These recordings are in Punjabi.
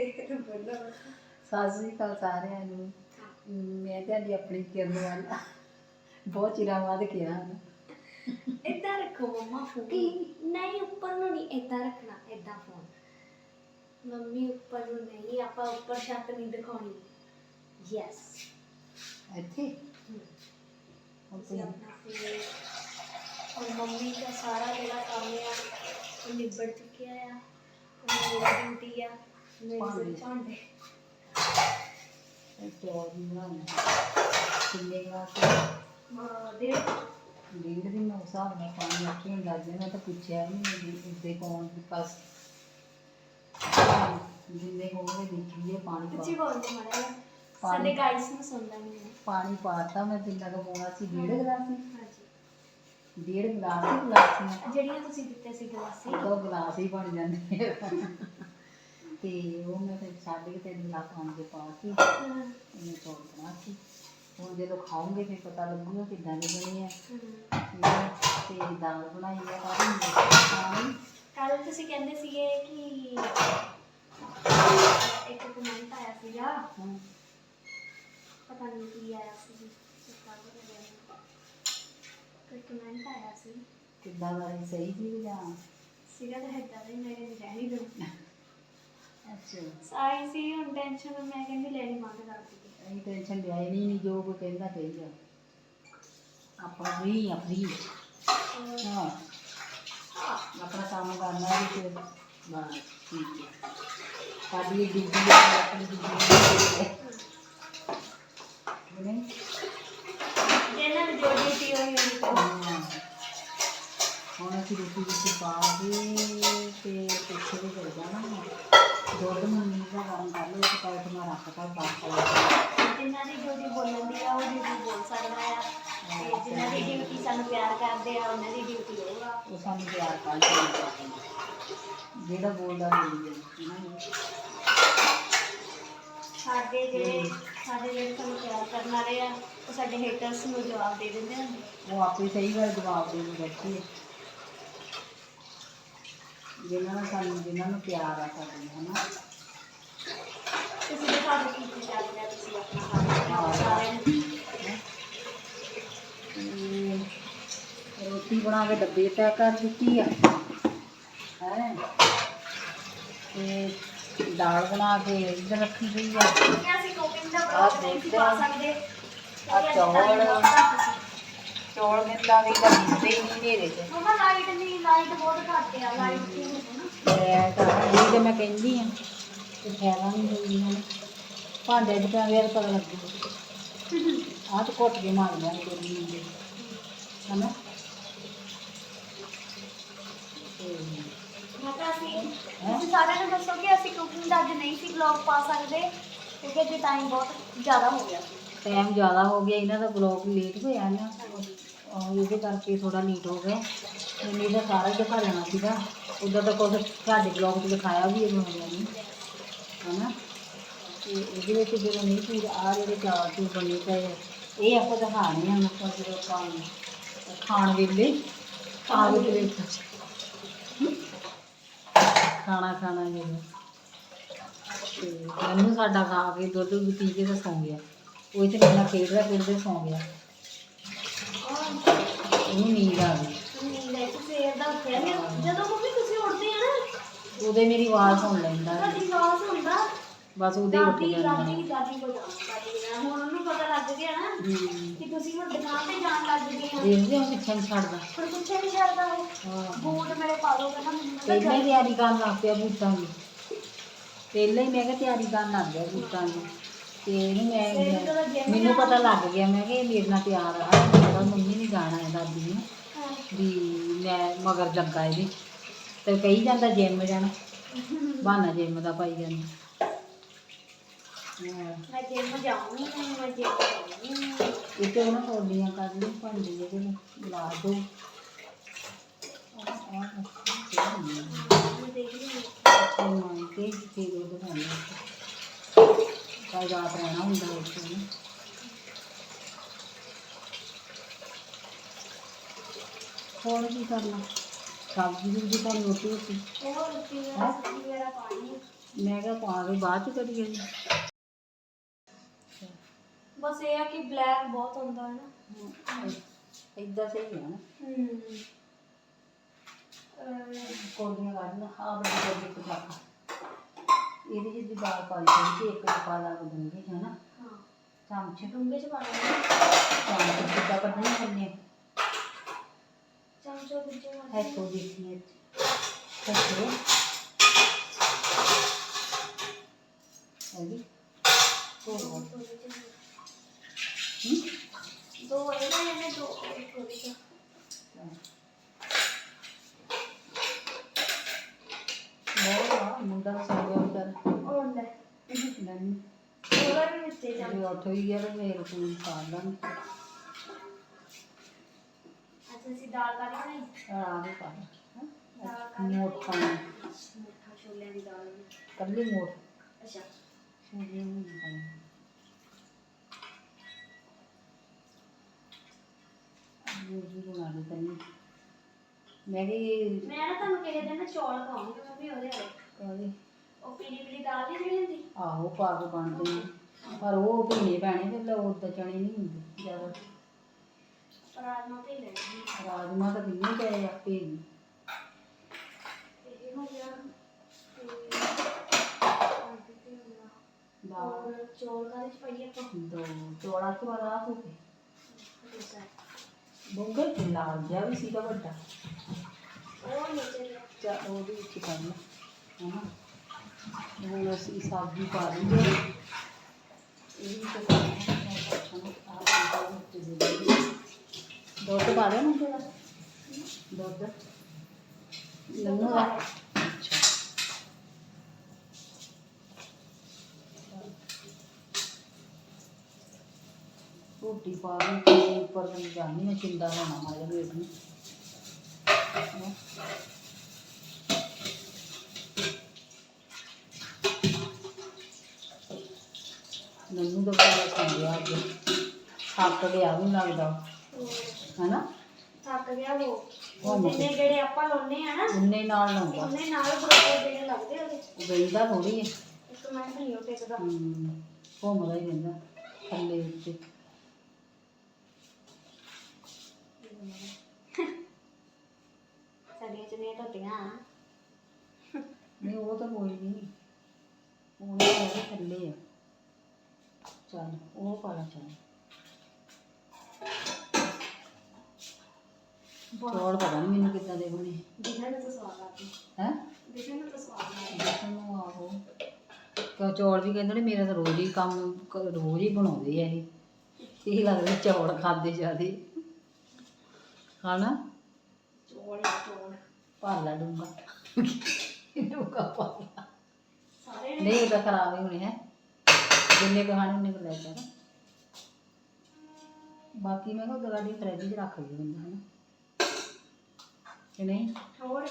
ਸਤਿ ਸ੍ਰੀ ਅਕਾਲ ਸਾਰਿਆਂ ਨੂੰ। ਮੈਂ ਤੁਹਾਡੀ ਆਪਣੀ ਕਿਰਨ ਵਾਲਾ ਬਹੁਤ ਚਿਰਾਂ ਬਾਅਦ ਕਿਹਾ। ਇਦਾਂ ਰੱਖੋ ਮੰਮਾ ਫੋਨ। ਨਹੀਂ ਉੱਪਰ ਨੂੰ ਨਹੀਂ ਇਦਾਂ ਰੱਖਣਾ ਇਦਾਂ ਫੋਨ। ਮੰਮੀ ਉੱਪਰ ਨੂੰ ਨਹੀਂ ਆਪਾਂ ਉੱਪਰ ਛੱਤ ਨਹੀਂ ਦਿਖਾਉਣੀ। ਯੈਸ ਇੱਥੇ? ਤੁਸੀਂ ਆਪਣਾ ਫੇਸ ਔਰ ਮੰਮੀ ਦਾ ਸਾਰਾ ਜਿਹੜਾ ਕੰਮ ਆ ਉਹ ਨਿਬੜ ਚੁੱਕਿਆ ਆ। ਉਹ ਮੇਰੀ ਡਿਊਟੀ ਆ ਮੇਰੇ ਸਿਰ ਭਾਂਡੇ ਚੌਲ ਵੀ ਬਣਾਉਣੇ। ਕਿੰਨੇ ਗਲਾਸ? ਮਾਂ ਦੇ ਡੇਢ ਦਿਨ ਮੈਂ ਉਸ ਹਿਸਾਬ ਨਾਲ ਪਾਣੀ ਰੱਖੀ ਹੁੰਦਾ। ਜੇ ਮੈਂ ਤਾਂ ਪੁੱਛਿਆ ਵੀ ਨਹੀਂ ਉਸਦੇ ਕੌਣ ਦੇ ਪਾਸ ਜਿੰਨੇ ਹੋਵੇ ਦੇਖੀਏ ਪਾਣੀ ਉੱਚੀ ਪਾ ਬੋਲ ਕੇ ਮਾੜਾ ਜਿਹਾ। ਪਾਣੀ- ਸਾਡੇ ਗਾਈਸ ਨੂੰ ਸੁਣਦਾ ਨਹੀਂ। ਹੈ ਪਾਣੀ ਪਾਤਾ ਮੈਂ ਜਿੰਨਾ ਕੁ ਪਾਉਣਾ ਸੀ ਡੇਢ ਗਲਾਸ ਸੀ ਹਾਂਜੀ। ਡੇਢ ਗਲਾਸ ਹੀ ਗਲਾਸ ਜਿਹੜੀਆਂ ਤੁਸੀਂ ਦਿੱਤੇ ਸੀ ਗਲਾਸੀ ਦੋ ਗਲਾਸ ਹੀ ਬਣ ਜਾਂਦੇ ਆ। ਤੇ ਉਹ ਮੈਂ ਫਿਰ ਸਾਢੇ ਕੁ ਤਿੰਨ ਗਲਾਸ ਪਾਣੀ ਦੇ ਪਾ ਕੇ। ਇਹਨੂੰ ਚੌਲ ਬਣਾ ਕੇ ਹੁਣ ਜਦੋਂ ਖਾਓਗੇ ਫਿਰ ਪਤਾ ਲੱਗੂਗਾ ਕਿੱਦਾਂ ਦੇ ਬਣੇ ਆ ਠੀਕ ਹੈ? ਤੇ ਦਾਲ ਬਣਾਈ ਆ ਕਾਹਦੀ ਪਾਣੀ ਕੱਲ ਤੁਸੀਂ ਕਹਿੰਦੇ ਸੀਗੇ ਕਿ ਇੱਕ ਕਮੈਂਟ ਆਇਆ ਸੀਗਾ। ਹੁਣ ਪਤਾ ਨਹੀਂ ਕੀ ਆਇਆ ਸੀ। ਚਿੱਟਾ ਹੋ ਗਿਆ ਮੈਨੂੰ। ਕੋਈ ਕਮੈਂਟ ਆਇਆ ਸੀ। ਕਿੱਦਾਂ ਦਾ ਸੀ, ਸਹੀ ਸੀ ਜਾਂ? ਸੀਗਾ ਤਾਂ ਏਦਾਂ ਦਾ ਹੀ ਮੈਂ ਕਹਿੰਦੀ ਰਹਿ ਨਹੀਂ ਦਊਂ ਅੱਛਾ। ਸਾਈ ਸੀ ਹੁਣ ਟੈਨਸ਼ਨ ਮੈਂ ਕਹਿੰਦੀ ਲੈਣੀ ਬੰਦ ਕਰ ਦਿੱਤੀ ਅਸੀਂ ਟੈਨਸ਼ਨ ਲਿਆ ਹੀ ਨਹੀਂ ਨਹੀਂ ਜੋ ਕੋਈ ਕਹਿੰਦਾ ਕਹੀ ਜਾ। ਆਪਾਂ ਫ੍ਰੀ ਆ ਫ੍ਰੀ ਹਾਂ। ਆਪਣਾ ਕੰਮ ਕਰਨਾ ਵੀ ਤੇ ਬਸ ਠੀਕ ਹੈ ਸਾਡੀ ਇਹ ਡਿਊਟੀ ਹੈ ਆਪਣੀ ਡਿਊਟੀ ਹੈ ਨਹੀਂ? ਜਿਹਨਾਂ ਦੀ ਜੋ ਡਿਊਟੀ ਹੋਈ ਕਰੋ। ਹਾਂ। ਹੁਣ ਅਸੀਂ ਰੋਟੀ ਰੋਟੀ ਪਾ ਕੇ ਦੁੱਧ ਮੰਮੀ ਦਾ ਗਰਮ ਕਰ ਲਓ ਤੇ ਪੈਟ ਮੈਂ ਰੱਖਤਾ ਬਾਹਰ ਜਿਨ੍ਹਾਂ ਦੀ ਡਿਊਟੀ ਬੋਲਣ ਦੀ ਆ ਉਹ ਡਿਊਟੀ ਬੋਲ ਸਕਦਾ ਆ। ਤੇ ਜਿਨ੍ਹਾਂ ਦੀ ਡਿਊਟੀ ਸਾਨੂੰ ਪਿਆਰ ਕਰਦੇ ਆ ਉਹਨਾਂ ਦੀ ਡਿਊਟੀ ਉਹ ਆ। ਉਹ ਸਾਨੂੰ ਪਿਆਰ ਕਰ ਕੇ ਜਿਹੜਾ ਬੋਲਦਾ ਬੋਲੀ ਸਾਡੇ ਜਿਹੜੇ ਸਾਡੇ ਜਿਹੜੇ ਸਾਨੂੰ ਪਿਆਰ ਕਰਨ ਵਾਲੇ ਆ ਉਹ ਸਾਡੇ ਹੇਟਰਸ ਨੂੰ ਜਵਾਬ ਦੇ ਦਿੰਦੇ ਹੁੰਦੇ ਉਹ ਆਪੇ ਸਹੀ ਗੱਲ ਜਵਾਬ ਦੇ ਕੇ ਬੈਠੀ ਹੈ ਜਿਨ੍ਹਾਂ ਨਾਲ ਸਾਨੂੰ ਜਿਨ੍ਹਾਂ ਨੂੰ ਪਿਆਰ ਆ ਸਾਡੇ ਨਾਲ, ਹਨਾ? ਤੁਸੀਂ ਤਾਂ ਸਾਨੂੰ ਕੀ ਚੱਲ ਰਿਹਾ ਤੁਸੀਂ ਆਪਣਾ ਕੰਮ ਕਰੋ ਸਾਰਿਆਂ ਨੂੰ। ਹੈਂ। ਤੇ ਰੋਟੀ ਬਣਾ ਕੇ ਡੱਬੇ ਪੈਕ ਕਰ ਦਿੱਤੀ ਆ। ਹੈ? ਤੇ ਦਾਲ ਬਣਾ ਕੇ ਇੱਧਰ ਰੱਖੀ ਗਈ ਆ। ਕਿਉਂਕਿ ਅਸੀਂ ਕੁਕਿੰਗ ਦਾ ਬਲੌਗ ਨਹੀਂ ਸੀ ਪਾ ਸਕਦੇ। ਆਹ ਚੌਲ। ਚੌਲ ਮਿੱਲਾ ਵੀ ਤਾਂ ਦਿੰਦੇ ਹੀ ਨਹੀਂ ਨੇਰੇ ਚ ਮਮਾ ਲਾਈਟ ਨਹੀਂ ਲਾਈਟ ਬਹੁਤ ਘੱਟ ਆ ਲਾਈਟ ਹੋਣਾ ਮੈਂ ਤਾਂ ਇਹ ਤੇ ਮੈਂ ਕਹਿੰਦੀ ਆ ਤੇ ਫਾਇਦਾ ਨਹੀਂ ਹੁਣ। ਭਾਂਡੇ ਚ ਪਿਆ ਵੇਰ ਪਤਾ ਲੱਗੂ ਆਹ ਤਾਂ ਘੁੱਟ ਕੇ ਮਾਰ ਲਿਆ ਕੋਈ ਨਹੀਂ ਹਨਾ? ਤੇ ਮੈਂ ਕਿਹਾ ਅਸੀਂ ਤੁਸੀਂ ਸਾਰਿਆਂ ਨੂੰ ਦੱਸੋ ਕਿ ਅਸੀਂ ਕੁਕਿੰਗ ਦਾ ਅੱਜ ਨਹੀਂ ਸੀ ਵਲੌਗ ਪਾ ਸਕਦੇ ਕਿਉਂਕਿ ਅੱਜ ਟਾਈਮ ਬਹੁਤ ਜ਼ਿਆਦਾ ਹੋ ਗਿਆ ਸੀ। ਟਾਈਮ ਜ਼ਿਆਦਾ ਹੋ ਗਿਆ ਇਹਨਾਂ ਦਾ ਬਲੌਗ ਲੇਟ ਹੋਇਆ ਨਾ। ਉਹ ਇਹਦੇ ਕਰਕੇ ਥੋੜਾ ਲੇਟ ਹੋ ਗਿਆ। ਮੈਨੂੰ ਇਹਦਾ ਸਾਰਾ ਹੀ ਦਿਖਾ ਲੈਣਾ ਸੀਗਾ। ਉਦੋਂ ਤਾਂ ਕੁਝ ਸਾਡੇ ਬਲੌਗ 'ਚ ਦਿਖਾਇਆ ਵੀ ਇਹ ਬਣਾਉਂਦੇ ਨਹੀਂ ਹਨਾ? ਤੇ ਇਹਦੇ ਵਿੱਚ ਜਦੋਂ ਨਹੀਂ ਪੂਰ ਆ ਜਿਹੜੇ ਚਾਰ ਚੂਰ ਬਣੇ ਪਏ ਇਹ ਆਪਾਂ ਦਿਖਾਣੇ ਆ ਆਪਾਂ ਜਦੋਂ ਆਪਾਂ ਖਾਣ ਵੇਲੇ। ਆਗ ਦੇ ਖਾਣਾ ਖਾਣਾ ਜਦੋਂ ਤੇ ਮੈਨੂੰ ਸਾਡਾ ਖਾ ਕੇ ਦੁੱਧ ਪੀ ਕੇ ਤਾਂ ਸੌਂ ਗਿਆ। ਉਹ ਤੇ ਮੇਰਾ ਖੇਡਦਾ ਖੇਡਦਾ ਸੌਂ ਗਿਆ। ਉਹਨੂੰ ਨੀਂਦ ਆ ਗਈ। ਨੀਂਦ ਆਈ ਤੇ ਸਵੇਰ ਦਾ ਉੱਠਿਆ ਨਹੀਂ ਜਦੋਂ ਮੰਮੀ ਤੁਸੀਂ ਉੱਠਦੇ ਆ ਨਾ ਉਹਦੇ ਮੇਰੀ ਆਵਾਜ਼ ਸੁਣ ਲੈਂਦਾ ਤੁਹਾਡੀ ਆਵਾਜ਼ ਹੁੰਦਾ ਬਸ ਉਹਦੇ ਹੀ ਉੱਠ ਦਾਦੀ ਜਾਂਦਾ ਦਾਦੀ ਦਾਦੀ ਕੋਲ ਜਾਣਾ ਹੁਣ ਉਹਨੂੰ ਪਤਾ ਲੱਗ ਗਿਆ ਨਾ ਹੂੰ। ਕਿ ਤੁਸੀਂ ਹੁਣ ਦੁਕਾਨ ਤੇ ਜਾਣ ਲੱਗ ਗਏ ਆ। ਦੇਖਦੇ ਹਾਂ ਨਹੀਂ ਛੱਡਦਾ। ਪਰ ਪਿੱਛੇ ਨਹੀਂ ਛੱਡਦਾ ਉਹ। ਹਾਂ। ਬੂਟ ਮੇਰੇ ਪਾ ਲਓ ਕਹਿੰਦਾ ਮੈਨੂੰ ਤਾਂ ਪਹਿਲਾਂ ਹੀ ਤਿਆਰੀ ਕਰਨ ਲੱਗ ਪਿਆ ਬੂਟਾਂ ਦੀ। ਪਹਿਲਾਂ ਹੀ ਮੈਂ ਕਿਹਾ ਤਿਆਰੀ ਕਰਨ ਲੱਗ ਗਿਆ ਬੂਟਾਂ ਦੀ। ਤੇ ਇਹਨੂੰ ਮੈਂ ਮੈਨੂੰ ਪਤਾ ਲੱਗ ਗਿਆ ਮੈਂ ਕਿਹਾ ਇਹ ਮੇਰੇ ਨਾਲ ਤਿਆਰ ਆ ਮੇਰਾ ਮੰਮੀ ਨੇ ਜਾਣਾ ਹੈ ਦਾਦੀ ਨੇ। ਵੀ ਮੈਂ ਮਗਰ ਲੱਗਾ ਇਹਦੇ। ਤੇ ਕਹੀ ਜਾਂਦਾ ਜਿਮ ਜਾਣਾ ਬਹਾਨਾ ਜਿਮ ਦਾ ਪਾਈ ਜਾਂਦਾ। ਮੈਂ ਜਿਮ ਨਹੀਂ ਮੈਂ ਜਿਮ ਜਾਊਂਗੀ। ਇਹ ਤੇ ਉਹਨਾਂ ਕੋਲੀਆਂ ਕਰ ਲਈ ਭਾਂਡੇ ਜਿਹਦੇ ਨਾਲ ਲਾ ਦੋ। ਮੈਂ ਦੇਖ ਰਹੀ ਹਾਂ ਉਹ ਮਾਂ ਕੇ ਫਿਰ ਉਹ ਦਿਖਾਉਂਦੇ ਕਾ ਰਾਤ ਰਹਿਣਾ ਹੁੰਦਾ ਉੱਥੇ ਨਾ ਹੋਰ ਕੀ ਕਰਨਾ ਸਬਜ਼ੀ ਸੁਬਜ਼ੀ ਤਾਂ ਰੋਟੀ ਰੋਟੀ ਉਹ ਰੋਟੀ ਵਗੈਰਾ ਸਬਜ਼ੀ ਵਗੈਰਾ ਪਾਣੀ ਮੈਂ ਕਿਹਾ ਪਾ ਕੇ ਬਾਅਦ ਚ ਕਰੀਏ ਜੀ ਬਸ ਇਹ ਆ ਕਿ ਬਲੈਕ ਬਹੁਤ ਹੁੰਦਾ ਹੈ ਨਾ ਇਦਾਂ ਸਹੀ ਹੈ ਨਾ ਹੂੰ ਅਹ, ਕੋਲੀਆਂ ਕੱਢ ਲਾ ਆ ਬੜੀ ਕੋਲੀ ਤੋਂ ਪਾ ਇਹਦੀ ਜਿਹੀ ਦਾਲ ਪਾ ਲਈ ਤੇ ਇੱਕ ਪਾ ਲਾ ਦੂੰਗੀ ਹੈ ਨਾ ਹਾਂ। ਚਮਚ ਡੂੰਘੇ ਚ ਪਾ ਲੈਣਾ ਚਮਚ ਕਿੱਦਾਂ ਕੱਢਣੀ ਕਰਨੀ ਚਮਚੋ ਦੂਜੇ ਹੈ ਦੇਖੀ ਹੈ ਕੱਢੋ ਇਹਦੀ ਹੋਰ ਦੋ ਹੋਰ ਥੋੜੇ ਜਿਹੇ। ਹੂੰ? ਦੋ ਇਹਦਾ ਇਹਨੇ ਦੋ ਉਹਦੇ ਚ ਬਹੁਤ ਆ ਮੁੰਡਾ ਸੌ ਹੁੰਦਾ ਵੀ ਵਿੱਚੇ ਚਮਚ ਅੱਛਾ ਅਸੀਂ ਦਾਲ ਕਾਹਦੀ ਬਣਾਈ ਦਾਲ ਕਾਹਦੀ ਮਿੱਠਾ ਛੋਲਿਆਂ ਦੀ ਦਾਲ ਬਣਾਈ। ਅੱਛਾ ਛੋਲੇ ਮੈਂ ਵੀ ਨਾ ਤੁਹਾਨੂੰ ਕਿਸੇ ਦਿਨ ਨਾ ਚੌਲ ਖਾਵਾਂਗੀ, ਮੰਮੀ ਉਹਦੇ ਵਾਲੇ ਕਾਹਦੇ ਉਹ ਪੀਲੀ ਪੀਲੀ ਦਾਲ ਨਹੀਂ ਜਿਹੜੀ ਹੁੰਦੀ? ਆਹੋ ਪਾ ਕੇ ਬਣਦੇ ਆ ਪਰ ਉਹ ਭੀਨੇ ਪੈਣੇ ਤੇ ਲੋ ਉਦਾਂ ਚਣੇ ਨਹੀਂ ਹੁੰਦੇ ਜ਼ਿਆਦਾ। ਰਾਜਮਾ ਤੇ ਲੈਣੀ ਰਾਜਮਾ ਤਾਂ ਕਿੰਨੇ ਪਏ ਆਪੇ ਹੀ ਇਹ ਹੋ ਗਿਆ ਤੇ ਆਹ ਤੇ ਹੋ ਗਿਆ ਦਾਲ ਔਰ ਚੌਲ ਕਾਹਦੇ ਚ ਪਾਈਏ ਆਪਾਂ? ਦੋ ਚੋੜਾ ਤੋਂ ਵਾਲਾ ਹੋ ਕੇ ਦੂਸਰਾ ਬੁੰਗੇ ਤੇ ਲਾਲ ਜਿਹਾ ਵੀ ਸੀਗਾ ਵੱਡਾ। ਉਹ ਨੀਚੇ ਲਿਆ ਚਾ ਉਹਦੇ ਵਿੱਚ ਪਾ ਲਾ ਹਨਾ? ਹੁਣ ਅਸੀਂ ਸਬਜ਼ੀ ਪਾ ਲਈਏ ਇਹ ਵੀ ਤਾਂ ਆ ਦੁੱਧ ਪਾ ਦੇ ਮੁੰਡੇ ਦਾ ਦੁੱਧ ਲੰਨੂ ਦਾ ਅੱਛਾ ਰੋਟੀ ਪਾ ਕੇ ਉੱਪਰ ਨੂੰ ਜਾਣੀ ਮੈਂ ਚਿੰਦਾ ਹੋਣਾ ਮਾਰੇ ਵੇਟ ਨੂੰ ਨੰਨੂ ਦਾ ਬੜਾ ਸੰਗਿਆ ਅੱਜ। ਥੱਕ ਗਿਆ ਵੀ ਲੱਗਦਾ। ਹੈਨਾ? ਥੱਕ ਗਿਆ ਉਹ। ਉਹਨੇ ਜਿਹੜੇ ਆਪਾਂ ਲਾਉਨੇ ਆ ਨਾ ਉਨੇ ਨਾਲ ਲਾਉਂਦਾ। ਉਹਨੇ ਨਾਲ ਬਰੋਬਰ ਜਿਹੜੇ ਲੱਗਦੇ ਉਹਦੇ। ਉਹ ਗਈਦਾ ਥੋੜੀ ਹੈ ਇੱਕ ਮਿੰਟ ਨਹੀਂ ਉਹ ਟਿਕਦਾ। ਘੁੰਮਦਾ ਹੀ ਰਹਿੰਦਾ ਥੱਲੇ ਉੱਤੇ। ਸਾਡੀਆਂ ਚੁੰਨੀਆਂ ਧੋਤੀਆਂ। ਨਹੀਂ ਉਹ ਤਾਂ ਕੋਈ ਨਹੀਂ। ਉਹਨੇ ਉਹਦੇ ਥੱਲੇ ਆ। ਚੱਲ ਉਹ ਪਾਲਾ ਚੱਲ। ਚੌਲ ਪਤਾ ਨਹੀਂ ਮੈਨੂੰ ਕਿੱਦਾਂ ਦੇ ਬਣੇ। ਦਿਨਾਂ ਨੂੰ ਤਾਂ ਸਵਾਦ ਆਉਂਦੀ ਹੈ? ਦਿਨਾਂ ਨੂੰ ਤਾਂ ਸਵਾਦ ਆਉਂਦੀ ਦੇਖਣ ਨੂੰ ਆਹੋ। ਕਿਉਂ ਚੌਲ ਵੀ ਕਹਿੰਦੇ ਨੇ ਮੇਰਾ ਤਾਂ ਰੋਜ਼ ਹੀ ਕੰਮ ਕ- ਰੋਜ਼ ਹੀ ਬਣਾਉਂਦੇ ਆ ਇਹ। ਇਹ ਲੱਗਦਾ ਚੌਲ ਖਾਂਦੇ ਜਿਆਦੇ। ਹਨਾ? ਚੋਲ ਪਾਲਾ ਡੂੰਗਾ ਡੂੰਗਾ ਪਾਲਾ ਸਾਰੇ ਨੇ ਨਹੀਂ ਉਹਦਾ ਖਰਾਬ ਹੀ ਹੋਣੇ ਹੈ ਜਿੰਨੇ ਕੁ ਖਾਣੇ ਉਹਨੇ ਕੁ ਲੈ ਜਾਣਾ। ਬਾਕੀ ਮੈਂ ਕਿਹਾ ਉਹਦਾ ਗਾਡੀ ਫਰਿੱਜ 'ਚ ਰੱਖ ਲਈ ਬੰਦਾ ਹਨਾ। ਕਿ ਨਹੀਂ? ਹੋਰ?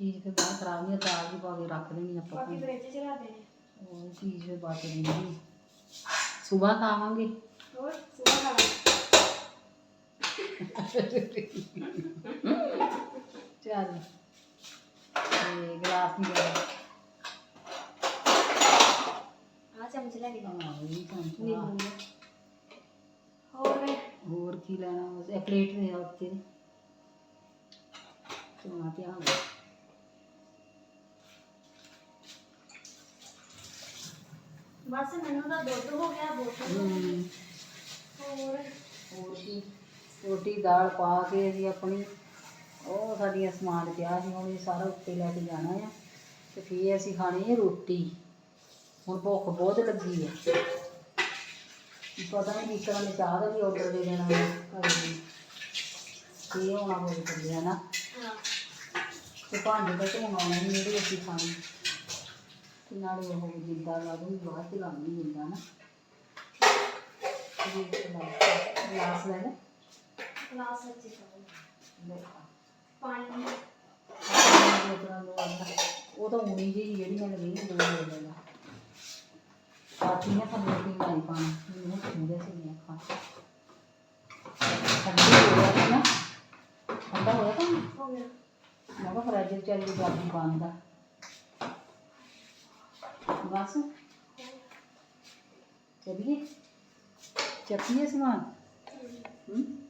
ਚੀਜ਼ ਫਿਰ ਬਾਹਰ ਖਰਾਬ ਨਹੀਂ ਦਾਲ ਵੀ ਪਾ ਕੇ ਰੱਖ ਦੇਣੀ ਆਪਾਂ ਬਾਕੀ ਫ੍ਰਿਜ 'ਚ ਰੱਖ ਦੇਣੇ। ਉਹ ਚੀਜ਼ ਫਿਰ ਬਚ ਜਾਂਦੀ ਸਵੇਰ ਖਾਵਾਂਗੇ। ਹੋਰ? ਸੁਬਾ ਖਾਣਾ ਚੱਲ। ਤੇ ਗਲਾਸ ਨਹੀਂ ਲਿਆ ਆ ਚਮਚ ਲੈ ਕੇ ਜਾ ਹਾਂ ਇਹ ਨਿੰਬੂ ਦਾ। ਹੋਰ? ਹੋਰ ਕੀ ਲੈਣਾ ਬਸ ਇਹ ਪਲੇਟ ਦੇ ਉੱਤੇ। ਤੂੰ ਆ। ਧਿਆਨ ਦੇ ਬਸ ਮੈਨੂੰ ਤਾਂ ਦੁੱਧ ਹੋ ਗਿਆ ਬੋਤਲ ਹਮ, ਹੋਰ? ਹੋਰ ਕੀ? ਰੋਟੀ ਦਾਲ ਪਾ ਕੇ ਅਸੀਂ ਆਪਣੀ ਉਹ ਸਾਡੀਆਂ ਸਮਾਨ ਪਿਆ ਸੀ ਹੁਣ ਇਹ ਸਾਰਾ ਉੱਤੇ ਲੈ ਕੇ ਜਾਣਾ ਆ। ਤੇ ਫਿਰ ਅਸੀਂ ਖਾਣੀ ਹੈ ਰੋਟੀ। ਹੁਣ ਭੁੱਖ ਬਹੁਤ ਲੱਗੀ ਹੈ ਪਤਾ ਨਹੀਂ ਕਿਸ ਤਰ੍ਹਾਂ ਦੇ ਚਾਹ ਦਾ ਵੀ ਆਰਡਰ ਦੇ ਦੇਣਾ ਹੈ ਘਰ ਵੀ ਇਹ ਹੋਣਾ ਹੋਵੇ ਚੱਲਿਆ ਨਾ। ਤੇ ਭਾਂਡੇ ਤਾਂ ਧੋਣਾ ਨਹੀਂ ਜਿਹੜੇ ਅਸੀਂ ਖਾਣੇ। ਤੇ ਨਾਲੇ ਉਹ ਜਿੱਦਾਂ ਲੱਗੂ ਬਾਅਦ ਚ ਨਹੀਂ ਹੁੰਦਾ ਨਾ। ਗਲਾਸ ਲੈ ਲੈ। ਗਲਾਸ ਪਾਓ ਲੈ ਪਾਣੀ। ਉਹ ਤਾਂ ਉਣੀ ਜਿਹੀ ਜਿਹੜੀ ਮੈਂ ਲਈ ਦੋ ਲੈ ਲੈਣਾ ਪਾਤੀਆਂ ਥੱਲੇ ਵੀ ਲਾਈ ਪਾਣੀ ਮੈਨੂੰ ਚੰਗੇ ਸੀ ਨਹੀਂ ਅੱਖਾਂ ਠੰਡੀ ਹੋ ਗਿਆ ਨਾ। ਠੰਡਾ ਹੋਇਆ ਤਾਂ ਹੋ ਗਿਆ ਮੈਂ ਕਿਹਾ ਫਰਿੱਜ ਚੱਲ ਗਈ ਬਾਕੀ ਬੰਦ ਆ ਬਸ। ਚੱਲੀਏ? ਚੱਕੀਏ ਸਮਾਨ? ਹੂੰ?